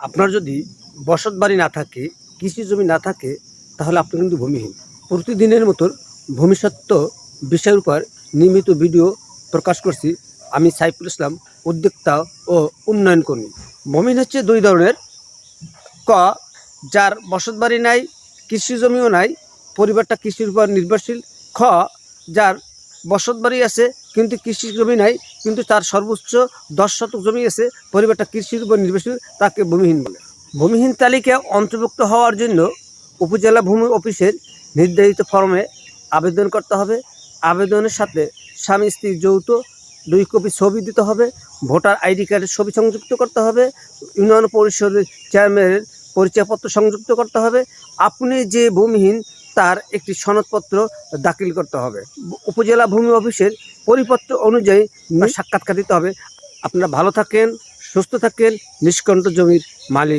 আপনার যদি বসত বাড়ি না থাকে, কৃষি জমি না থাকে, তাহলে আপনি কিন্তু ভূমিহীন। প্রতিদিনের মতো ভবিষ্যত্ব বিষয়ের উপর নিয়মিত ভিডিও প্রকাশ করছি। আমি সাইফুল ইসলাম, উদ্যোক্তা ও উন্নয়ন কর্মী। ভূমিহীন হচ্ছে দুই ধরনের। ক, যার বসত বাড়ি নাই, কৃষি জমিও নাই, পরিবারটা কৃষির উপর নির্ভরশীল। খ, যার বসত বাড়ি আছে কিন্তু কৃষি জমি নাই, কিন্তু তার সর্বোচ্চ দশ শতক জমি আছে, পরিবারটা কৃষির উপর নির্ভরশীল, তাকে ভূমিহীন বলে। ভূমিহীন তালিকায় অন্তর্ভুক্ত হওয়ার জন্য উপজেলা ভূমি অফিসের নির্ধারিত ফর্মে আবেদন করতে হবে। আবেদনের সাথে স্বামী, স্ত্রী, যৌথ দুই কপি ছবি দিতে হবে। ভোটার আইডি কার্ডের ছবি সংযুক্ত করতে হবে। ইউনিয়ন পরিষদের চেয়ারম্যানের পরিচয়পত্র সংযুক্ত করতে হবে। আপনি যে ভূমিহীন তার একটি সনদপত্র দাখিল করতে হবে। উপজেলা ভূমি অফিসের পরিপত্র অনুযায়ী সাক্ষাৎকার দিতে হবে। আপনারা ভালো থাকেন সুস্থ থাকেন নিষ্কণ্ঠ জমির মালিক।